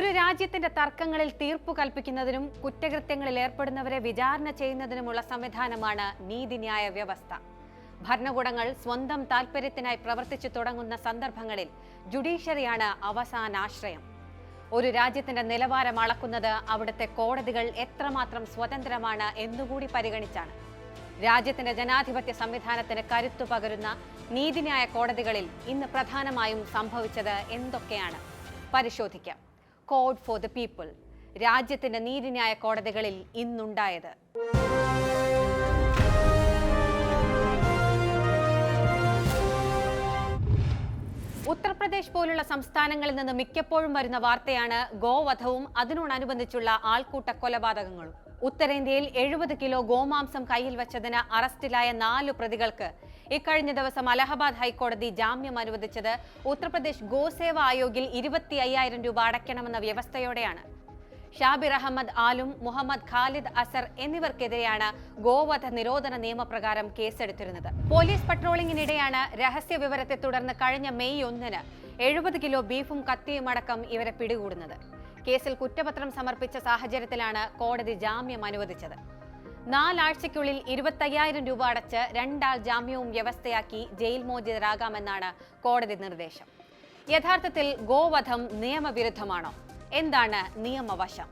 ഒരു രാജ്യത്തിന്റെ തർക്കങ്ങളിൽ തീർപ്പു കൽപ്പിക്കുന്നതിനും കുറ്റകൃത്യങ്ങളിൽ ഏർപ്പെടുന്നവരെ വിചാരണ ചെയ്യുന്നതിനുമുള്ള സംവിധാനമാണ് നീതിന്യായ വ്യവസ്ഥ. ഭരണകൂടങ്ങൾ സ്വന്തം താൽപര്യത്തിനായി പ്രവർത്തിച്ചു തുടങ്ങുന്ന സന്ദർഭങ്ങളിൽ ജുഡീഷ്യറിയാണ് അവസാന ആശ്രയം ഒരു രാജ്യത്തിന്റെ നിലവാരം അളക്കുന്നത് അവിടുത്തെ കോടതികൾ എത്രമാത്രം സ്വതന്ത്രമാണ് എന്നുകൂടി പരിഗണിച്ചാണ്. രാജ്യത്തിന്റെ ജനാധിപത്യ സംവിധാനത്തിന് കരുത്തു പകരുന്ന നീതിന്യായ കോടതികളിൽ ഇന്ന് പ്രധാനമായും സംഭവിച്ചത് എന്തൊക്കെയാണ്? പരിശോധിക്കാം. കോഡ് ഫോർ ദ പീപ്പിൾ രാജ്യത്തിന്റെ നീതിന്യായ കോടതികളിൽ ഇന്നുണ്ടായത്. ഉത്തർപ്രദേശ് പോലുള്ള സംസ്ഥാനങ്ങളിൽ നിന്ന് മിക്കപ്പോഴും വരുന്ന വാർത്തയാണ് ഗോവധവും അതിനോടനുബന്ധിച്ചുള്ള ആൾക്കൂട്ട കൊലപാതകങ്ങളും. ഉത്തരേന്ത്യയിൽ എഴുപത് കിലോ ഗോമാംസം കയ്യിൽ വച്ചതിന് അറസ്റ്റിലായ നാലു പ്രതികൾക്ക് ഇക്കഴിഞ്ഞ ദിവസം അലഹബാദ് ഹൈക്കോടതി ജാമ്യം അനുവദിച്ചത് ഉത്തർപ്രദേശ് ഗോസേവ ആയോഗിൽ ഇരുപത്തി അയ്യായിരം രൂപ അടയ്ക്കണമെന്ന വ്യവസ്ഥയോടെയാണ്. ഷാബിർ അഹമ്മദ് ആലും മുഹമ്മദ് ഖാലിദ് അസർ എന്നിവർക്കെതിരെയാണ് ഗോവധ നിരോധന നിയമപ്രകാരം കേസെടുത്തിരുന്നത്. പോലീസ് പട്രോളിംഗിനിടെയാണ് രഹസ്യ വിവരത്തെ തുടർന്ന് കഴിഞ്ഞ മെയ് ഒന്നിന് എഴുപത് കിലോ ബീഫും കത്തിയും അടക്കം ഇവരെ പിടികൂടുന്നത്. കേസിൽ കുറ്റപത്രം സമർപ്പിച്ച സാഹചര്യത്തിലാണ് കോടതി ജാമ്യം അനുവദിച്ചത്. നാലാഴ്ചയ്ക്കുള്ളിൽ ഇരുപത്തയ്യായിരം രൂപ അടച്ച് രണ്ടാൾ ജാമ്യവും വ്യവസ്ഥയാക്കി ജയിൽ മോചിതരാകാമെന്നാണ് കോടതി നിർദ്ദേശം. യഥാർത്ഥത്തിൽ ഗോവധം നിയമവിരുദ്ധമാണോ? എന്താണ് നിയമവശം?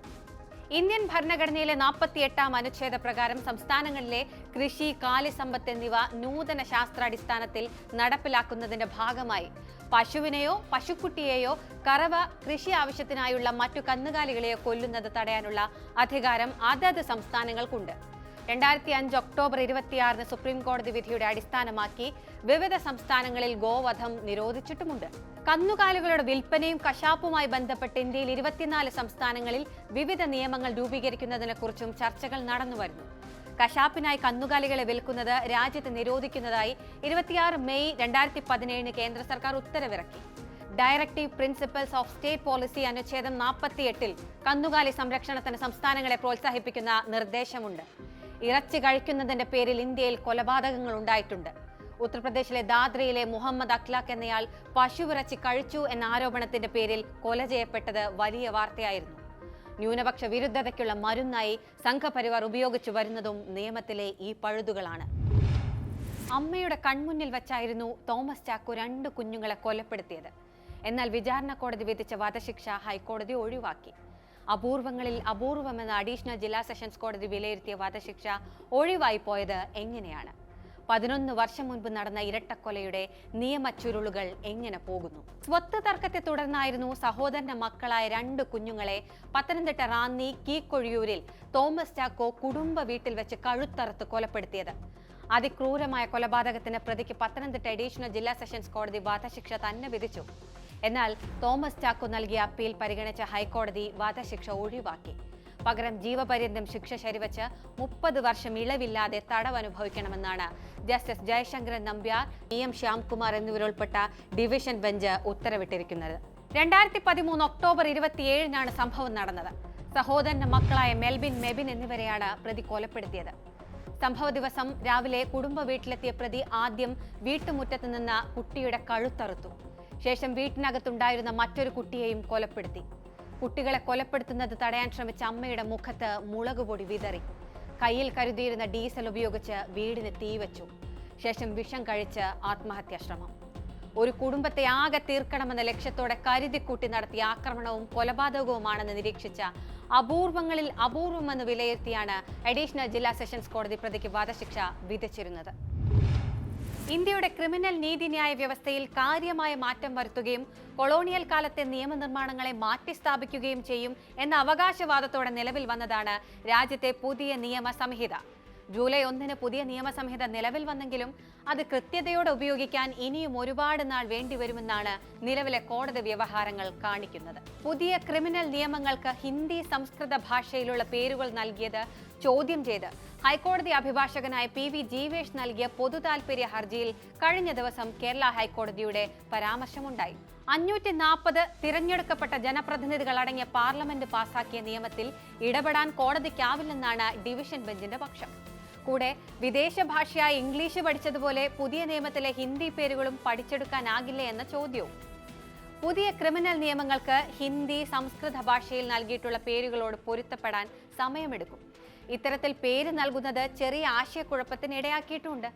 ഇന്ത്യൻ ഭരണഘടനയിലെ നാൽപ്പത്തി എട്ടാം അനുച്ഛേദ പ്രകാരം സംസ്ഥാനങ്ങളിലെ കൃഷി കാലിസമ്പത്ത് എന്നിവ നൂതന ശാസ്ത്രാടിസ്ഥാനത്തിൽ നടപ്പിലാക്കുന്നതിന്റെ ഭാഗമായി പശുവിനെയോ പശുക്കുട്ടിയെയോ കറവ കൃഷി ആവശ്യത്തിനായുള്ള മറ്റു കന്നുകാലികളെയോ കൊല്ലുന്നത് തടയാനുള്ള അധികാരം അതത് സംസ്ഥാനങ്ങൾക്കുണ്ട്. രണ്ടായിരത്തി അഞ്ച് ഒക്ടോബർ ഇരുപത്തിയാറിന് സുപ്രീം കോടതി വിധിയുടെ അടിസ്ഥാനമാക്കി വിവിധ സംസ്ഥാനങ്ങളിൽ ഗോവധം നിരോധിച്ചിട്ടുമുണ്ട്. കന്നുകാലികളുടെ വിൽപ്പനയും കശാപ്പുമായി ബന്ധപ്പെട്ട് ഇന്ത്യയിൽ ഇരുപത്തിനാല് സംസ്ഥാനങ്ങളിൽ വിവിധ നിയമങ്ങൾ രൂപീകരിക്കുന്നതിനെക്കുറിച്ചും ചർച്ചകൾ നടന്നുവരുന്നു. കശാപ്പിനായി കന്നുകാലികളെ വിൽക്കുന്നത് രാജ്യത്ത് നിരോധിക്കുന്നതായി ഇരുപത്തിയാറ് മെയ് രണ്ടായിരത്തി പതിനേഴിന് കേന്ദ്ര സർക്കാർ ഉത്തരവിറക്കി. Directive principles of state policy അനുച്ഛേദം നാൽപ്പത്തിയെട്ടിൽ കന്നുകാലി സംരക്ഷണത്തിന് സംസ്ഥാനങ്ങളെ പ്രോത്സാഹിപ്പിക്കുന്ന നിർദ്ദേശമുണ്ട്. ഇറച്ചി കഴിക്കുന്നതിന്റെ പേരിൽ ഇന്ത്യയിൽ കൊലപാതകങ്ങൾ ഉണ്ടായിട്ടുണ്ട്. ഉത്തർപ്രദേശിലെ ദാദ്രയിലെ മുഹമ്മദ് അഖ്ലാഖ് എന്നയാൾ പശുവിറച്ചി കഴിച്ചു എന്ന ആരോപണത്തിന്റെ പേരിൽ കൊല ചെയ്യപ്പെട്ടത് വലിയ വാർത്തയായിരുന്നു. ന്യൂനപക്ഷ വിരുദ്ധതയ്ക്കുള്ള മരുന്നായി സംഘപരിവാർ ഉപയോഗിച്ചു വരുന്നതും നിയമത്തിലെ ഈ പഴുതുകളാണ്. അമ്മയുടെ കൺമുന്നിൽ വെച്ചായിരുന്നു തോമസ് ചാക്കോ രണ്ട് കുഞ്ഞുങ്ങളെ കൊലപ്പെടുത്തിയത്. എന്നാൽ വിചാരണ കോടതി വിധിച്ച വധശിക്ഷ ഹൈക്കോടതി ഒഴിവാക്കി. അപൂർവങ്ങളിൽ അപൂർവമെന്ന് അഡീഷണൽ ജില്ലാ സെഷൻസ് കോടതി വിലയിരുത്തിയ വധശിക്ഷ ഒഴിവായി പോയത് എങ്ങനെയാണ്? പതിനൊന്ന് വർഷം മുൻപ് നടന്ന ഇരട്ടക്കൊലയുടെ നിയമച്ചുരുളുകൾ എങ്ങനെ പോകുന്നു? സ്വത്ത് തർക്കത്തെ തുടർന്നായിരുന്നു സഹോദരന്റെ മക്കളായ രണ്ട് കുഞ്ഞുങ്ങളെ പത്തനംതിട്ട റാന്നി കീക്കൊഴിയൂരിൽ തോമസ് ചാക്കോ കുടുംബ വീട്ടിൽ വെച്ച് കഴുത്തറുത്ത് കൊലപ്പെടുത്തിയത്. അതിക്രൂരമായ കൊലപാതകത്തിന് പ്രതിക്ക് പത്തനംതിട്ട അഡീഷണൽ ജില്ലാ സെഷൻസ് കോടതി വധശിക്ഷ തന്നെ വിധിച്ചു. എന്നാൽ തോമസ് ചാക്കോ നൽകിയ അപ്പീൽ പരിഗണിച്ച ഹൈക്കോടതി വധശിക്ഷ ഒഴിവാക്കി. പകരം ജീവപര്യന്തം ശിക്ഷ ശരിവച്ച് മുപ്പത് വർഷം ഇളവില്ലാതെ തടവ് അനുഭവിക്കണമെന്നാണ് justice Jayasankaran Nambiar E M Shyamkumar എന്നിവരുൾപ്പെട്ട division bench ഉത്തരവിട്ടിരിക്കുന്നത്. രണ്ടായിരത്തി പതിമൂന്ന് ഒക്ടോബർ ഇരുപത്തിയേഴിനാണ് സംഭവം നടന്നത്. സഹോദരന്റെ മക്കളായ മെൽബിൻ മെബിൻ എന്നിവരെയാണ് പ്രതി കൊലപ്പെടുത്തിയത്. സംഭവ ദിവസം രാവിലെ കുടുംബ വീട്ടിലെത്തിയ പ്രതി ആദ്യം വീട്ടുമുറ്റത്ത് നിന്ന് കുട്ടിയുടെ കഴുത്തറുത്തു. ശേഷം വീട്ടിനകത്തുണ്ടായിരുന്ന മറ്റൊരു കുട്ടിയെയും കൊലപ്പെടുത്തി. കുട്ടികളെ കൊലപ്പെടുത്തുന്നത് തടയാൻ ശ്രമിച്ച അമ്മയുടെ മുഖത്ത് മുളകുപൊടി വിതറി. കയ്യിൽ കരുതിയിരുന്ന ഡീസൽ ഉപയോഗിച്ച് വീടിന് തീവച്ചു ശേഷം വിഷം കഴിച്ച് ആത്മഹത്യാ ശ്രമം. ഒരു കുടുംബത്തെ ആകെ തീർക്കണമെന്ന ലക്ഷ്യത്തോടെ കരുതിക്കൂട്ടി നടത്തിയ ആക്രമണവും കൊലപാതകവുമാണെന്ന് നിരീക്ഷിച്ച അപൂർവങ്ങളിൽ അപൂർവമെന്ന് വിലയിരുത്തിയാണ് അഡീഷണൽ ജില്ലാ സെഷൻസ് കോടതി പ്രതിക്ക് വധശിക്ഷ വിധിച്ചിരുന്നത്. ഇന്ത്യയുടെ ക്രിമിനൽ നീതിന്യായ വ്യവസ്ഥയിൽ കാര്യമായ മാറ്റം വരുത്തുകയും കൊളോണിയൽ കാലത്തെ നിയമനിർമ്മാണങ്ങളെ മാറ്റിസ്ഥാപിക്കുകയും ചെയ്യും എന്ന അവകാശവാദത്തോടെ നിലവിൽ വന്നതാണ് രാജ്യത്തെ പുതിയ നിയമ സംഹിത ജൂലൈ ഒന്നിന് പുതിയ നിയമസംഹിത നിലവിൽ വന്നെങ്കിലും അത് കൃത്യതയോടെ ഉപയോഗിക്കാൻ ഇനിയും ഒരുപാട് നാൾ വേണ്ടിവരുമെന്നാണ് നിലവിലെ കോടതി വ്യവഹാരങ്ങൾ കാണിക്കുന്നത്. പുതിയ ക്രിമിനൽ നിയമങ്ങൾക്ക് ഹിന്ദി സംസ്കൃത ഭാഷയിലുള്ള പേരുകൾ നൽകിയത് ചോദ്യം ചെയ്ത് ഹൈക്കോടതി അഭിഭാഷകനായ പി വി ജീവേഷ് നൽകിയ പൊതുതാൽപര്യ ഹർജിയിൽ കഴിഞ്ഞ ദിവസം കേരള ഹൈക്കോടതിയുടെ പരാമർശമുണ്ടായി. അഞ്ഞൂറ്റി നാൽപ്പത് തിരഞ്ഞെടുക്കപ്പെട്ട ജനപ്രതിനിധികൾ അടങ്ങിയ പാർലമെന്റ് പാസാക്കിയ നിയമത്തിൽ ഇടപെടാൻ കോടതിക്കാവില്ലെന്നാണ് ഡിവിഷൻ ബെഞ്ചിന്റെ പക്ഷം. കൂടെ വിദേശ ഭാഷയായ ഇംഗ്ലീഷ് പഠിച്ചതുപോലെ പുതിയ നിയമത്തിലെ ഹിന്ദി പേരുകളും പഠിച്ചെടുക്കാനാകില്ലേ എന്ന ചോദ്യവും. പുതിയ ക്രിമിനൽ നിയമങ്ങൾക്ക് ഹിന്ദി സംസ്കൃത ഭാഷയിൽ നൽകിയിട്ടുള്ള പേരുകളോട് പൊരുത്തപ്പെടാൻ സമയമെടുക്കും. ഇത്തരത്തിൽ പേര് നൽകുന്നത് ചെറിയ ആശയക്കുഴപ്പത്തിന് ഇടയാക്കിയിട്ടുണ്ട്.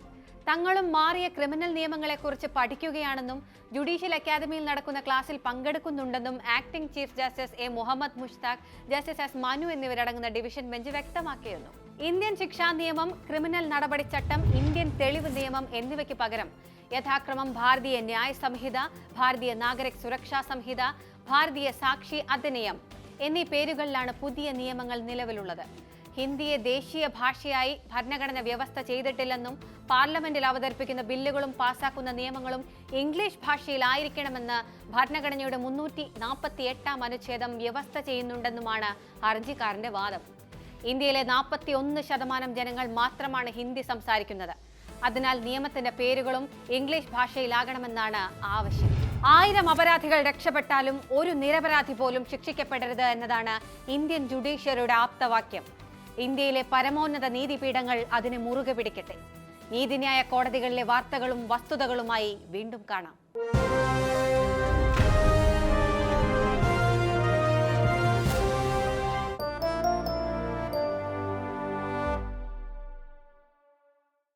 തങ്ങളും മാറിയ ക്രിമിനൽ നിയമങ്ങളെക്കുറിച്ച് പഠിക്കുകയാണെന്നും ജുഡീഷ്യൽ അക്കാദമിയിൽ നടക്കുന്ന ക്ലാസ്സിൽ പങ്കെടുക്കുന്നുണ്ടെന്നും acting chief justice A Muhammad Mushtaq justice S Manu എന്നിവരടങ്ങുന്ന ഡിവിഷൻ ബെഞ്ച് വ്യക്തമാക്കിയിരുന്നു. ഇന്ത്യൻ ശിക്ഷാ നിയമം ക്രിമിനൽ നടപടിച്ചട്ടം ഇന്ത്യൻ തെളിവ് നിയമം എന്നിവയ്ക്ക് പകരം യഥാക്രമം ഭാരതീയ ന്യായ സംഹിത ഭാരതീയ നാഗരിക് സുരക്ഷാ സംഹിത ഭാരതീയ സാക്ഷി അധിനിയം എന്നീ പേരുകളിലാണ് പുതിയ നിയമങ്ങൾ നിലവിലുള്ളത്. ഹിന്ദിയെ ദേശീയ ഭാഷയായി ഭരണഘടന വ്യവസ്ഥ ചെയ്തിട്ടില്ലെന്നും പാർലമെന്റിൽ അവതരിപ്പിക്കുന്ന ബില്ലുകളും പാസാക്കുന്ന നിയമങ്ങളും ഇംഗ്ലീഷ് ഭാഷയിലായിരിക്കണമെന്ന് ഭരണഘടനയുടെ മുന്നൂറ്റി നാൽപ്പത്തി എട്ടാം അനുച്ഛേദം വ്യവസ്ഥ ചെയ്യുന്നുണ്ടെന്നുമാണ് ഹർജിക്കാരന്റെ വാദം. ഇന്ത്യയിലെ നാൽപ്പത്തി ഒന്ന് ശതമാനം ജനങ്ങൾ മാത്രമാണ് ഹിന്ദി സംസാരിക്കുന്നത്. അതിനാൽ നിയമത്തിന്റെ പേരുകളും ഇംഗ്ലീഷ് ഭാഷയിലാകണമെന്നാണ് ആവശ്യം. ആയിരം അപരാധികൾ രക്ഷപ്പെട്ടാലും ഒരു നിരപരാധി പോലും ശിക്ഷിക്കപ്പെടരുത് എന്നതാണ് ഇന്ത്യൻ ജുഡീഷ്യറിയുടെ ആപ്തവാക്യം. ഇന്ത്യയിലെ പരമോന്നത നീതിപീഠങ്ങൾ അതിനെ മുറുകെ പിടിക്കട്ടെ. നീതിന്യായ കോടതികളിലെ വാർത്തകളും വസ്തുതകളുമായി വീണ്ടും കാണാം.